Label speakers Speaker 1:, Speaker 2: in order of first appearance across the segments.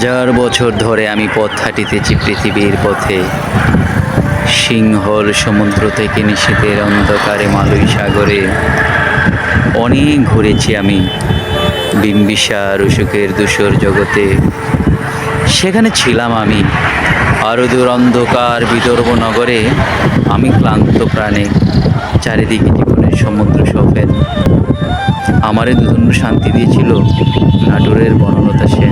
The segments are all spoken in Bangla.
Speaker 1: হাজার বছর ধরে আমি পথ হাঁটিতেছি পৃথিবীর পথে। সিংহল সমুদ্র থেকে নিষেধের অন্ধকারে মালুই সাগরে। অনেক ঘুরেছি আমি বিম্বিসার অসুখের দূষর জগতে। সেখানে ছিলাম আমি আরও দূর অন্ধকার বিদর্ভ নগরে। আমি ক্লান্ত প্রাণে চারিদিকে জীবনের সমুদ্র সফেদ। আমারে দুজন্য শান্তি দিয়েছিল নাটুরের বনলতা সেন।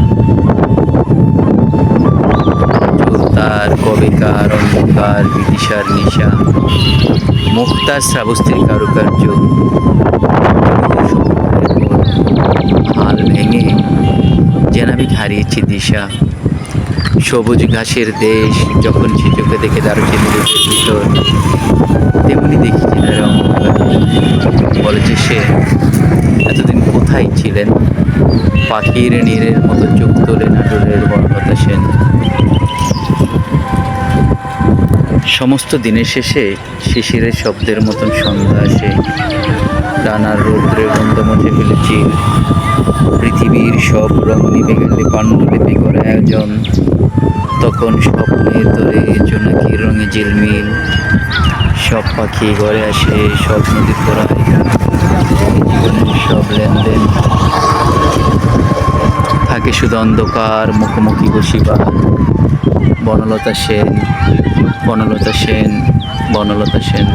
Speaker 1: কবেকার অন্ধকার বিদিশার নিশা? মুক্তার শ্রাবস্ত্রী কারুকার্য। হাল ভেঙে যেন আমি হারিয়েছি দিশা। সবুজ ঘাসের দেশ যখন সে চোখে দেখে দারুচিনির ভিতর, তেমনি দেখেছি বলেছে সে, এতদিন কোথায় ছিলেন? পাখির নীরের মতো চোখ তোলে নাটোরের বনলতা সেন। সমস্ত দিনের শেষে শিশিরের শব্দের মতন সন্ধ্যা আসে। ডানার রৌদ্রে গন্ধ মুছে ফেলেছি। পৃথিবীর সব রং নিভে গেলে পাণ্ডুলিপি করে আয়োজন। তখন স্বপ্নের তোরে জোনাকির রঙে ঝিলমিল। সব পাখি ঘরে আসে, সব নদী পড়ায়। জীবনের সব লেনদেন থাকে শুধু অন্ধকার, মুখোমুখি বসিবার। বনলতা সেন বনলতা সেন বনলতা সেন।